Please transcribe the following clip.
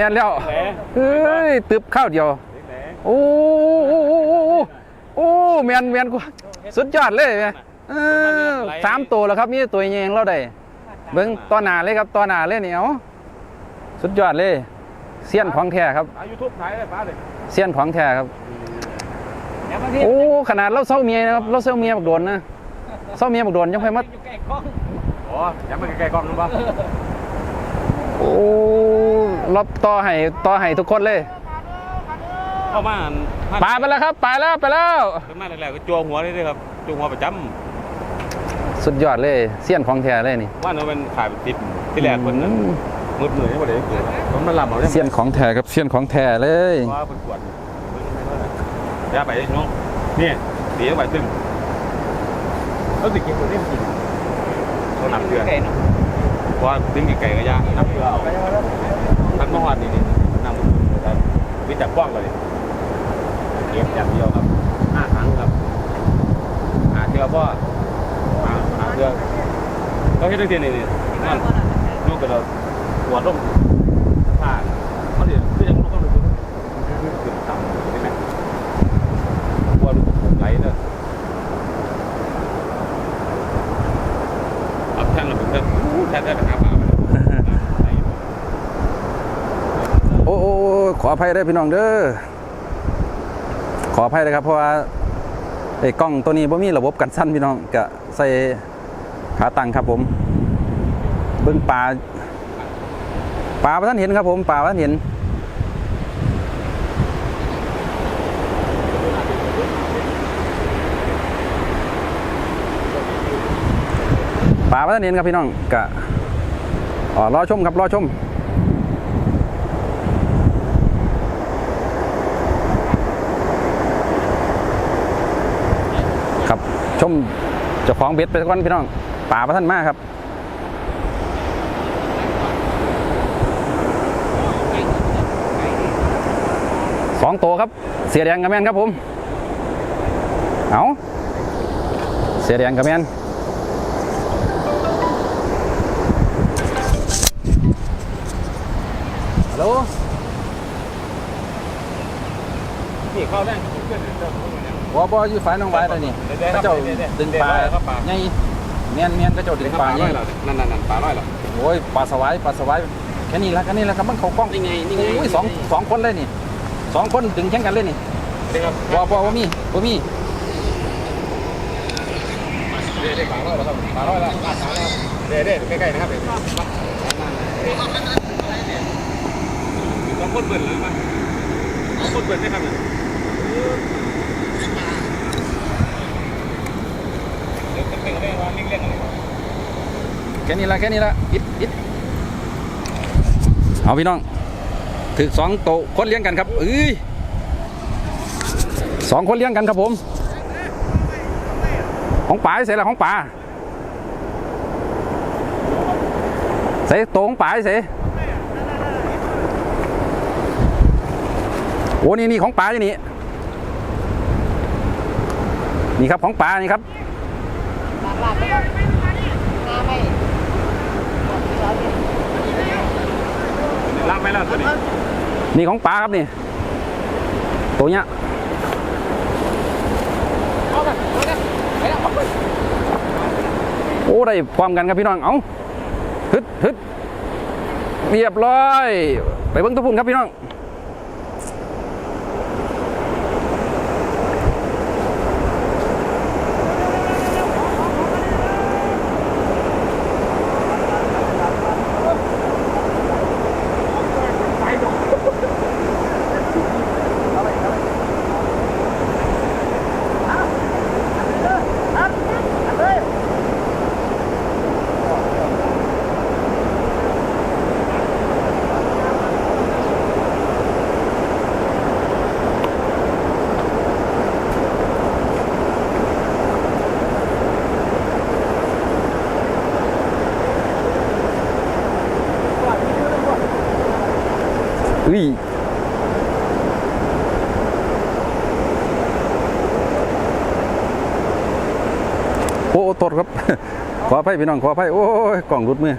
ม่นแล้วแหลเฮ้ยตึบข้าวเดียวแหลโอ้โอ้โอ้โอ้โอ้โอ้แมนแมนกูสุดยอดเลยแม่เออสามตัวแล้วครับมีตัวเองเราได้เบิ้งต่อหน้าเลยครับต่อหน้าเลยเนี่ยเอาสุดยอดเลยเสี้ยนของแท้ครับอายูทูบถ่ายได้ป้าเลยเสี้ยนของแท้ครับโอ้ขนาดเราเศร้าเมียนะครับเราเศร้าเมียบักโดนนะเศร้าเมียบักโดนยังค่อยมาอ๋อยังไม่ใกล้ๆกล้องนึงป่ะโอ้ รับต่อให้ต่อให้ทุกคนเลย เข้ามาปาไปแล้วครับ ไปแล้วไปแล้วขึ้นมาแรกๆก็จัวหัวเลยด้วยครับจัวหัวประจสุดยอดเลยเสี้ยนของแท้เลยนี่ำว่าเราเป็นขายเป็นติดที่แรกคนนั้นมืดเหนื่อยไม่ได้เกิดผมมาลำเอาได้เสี้ยนของแท้ครับเสี้ยนของแท้เลยว่าเป็นขวดย่าไปน้องนี่ตีเข้าไปตึ้งเขาสิกินตัวนี้จริงเขานับเดือนว่าตึ้งกี่ไก่ก็ยานับเดือนเอา มื่อวานนี่นี่นำวิจักกว้างเลยเก็บอย่างเดียวครับห้าครั้งครับหาเทือพ่อหาหาเทือเขาเฮ็ดตั้งแต่นี่นี่นั่นลูกกับเราหัวร่มผ้านเขาเดี๋ยวคือยังลูกต้องดูขึ้นต่ำใช่ไหมหัวลูกไหลเนอะเอาแท่นเราเป็นแท่นแท่นแท่นไปหาปลาไปไหล โอ้โอ้โอ้ ขออภัยได้วยพี่น้องเด้อขออภัยเลยครับเพราะว่าไอ้กล้องตัวนี้บ่มีระบบกันสั้นพี่น้องก็ใส่ขาตั้งครับผม เบิ่งปลาปลาพระท่านเห็นครับผมปลาพระท่านเห็นป่าพัฒนเนียนครับพี่น้องกะอ๋อรอชมครับรอชม ครับ ชมเจ้าของเบ็ดไปสักวันพี่น้องป่าพัฒนมากครับสองตัวครับ เสียแดงกับแมนครับผม เอาเสียแดงกับแมนฮัลโหลนี่เข้าได้เพื่อนเจ้าพวกนี้ บอบออยู่ฝ่ายน้องไว้เลยนี่เดี๋ยวๆก็เจ้าเดี๋ยวๆดึงปลาเดี๋ยวๆครับปลาไงเมียนเมียนก็เจ้าดึงปลาร้ไงอยแล้วนั่นนั่นนั่นปลาร้อยแล้วโอ้ยปลาสวายปลาสวายแค่นี้ละแค่นี้ละครับมันเขากล้องนี่ไงนี่ไงโอ้ยสองสองคนเลยนี่สองคนดึงแข่งกันเลยนี่เด็กครับบอบอว่ามีว่ามีเด็กปลาร้อยแล้วครับปลาร้อยแล้วลาดปลาแล้วเด็กเด็กใกล้ๆนะครับเด็กสองคนเปิดเลยมั้ยสองคนเปิดได้ครับ แค่นี้ละแค่นี้ละอิดอิดเอาพี่น้องถือสองโตคนเลี้ยงกันครับเอ้ยสองคนเลี้ยงกันครับผม ของป่าเสร็จแล้วของป่าเสร็จโตของป่าเสร็จโอ้นี่นี่ของป่าอยู่นี่ นี่ครับของป่านี่ครับหลักหลักไม่ต้องน้ำไม่หมดที่เราเนี่ยลากไปแล้วตัวนี้นี่ของป่าครับนี่ตัวเนี้ยโอ้ได้ความกันครับพี่น้องเอาฮึดฮึดเรียบร้อย ไปเบิ้งทุกพุ่นครับพี่น้อง อุ้ยโอ้โอ้ตดครับ ขออภัยพี่น้องขออภัยโอ้ยกล่องรุดมือ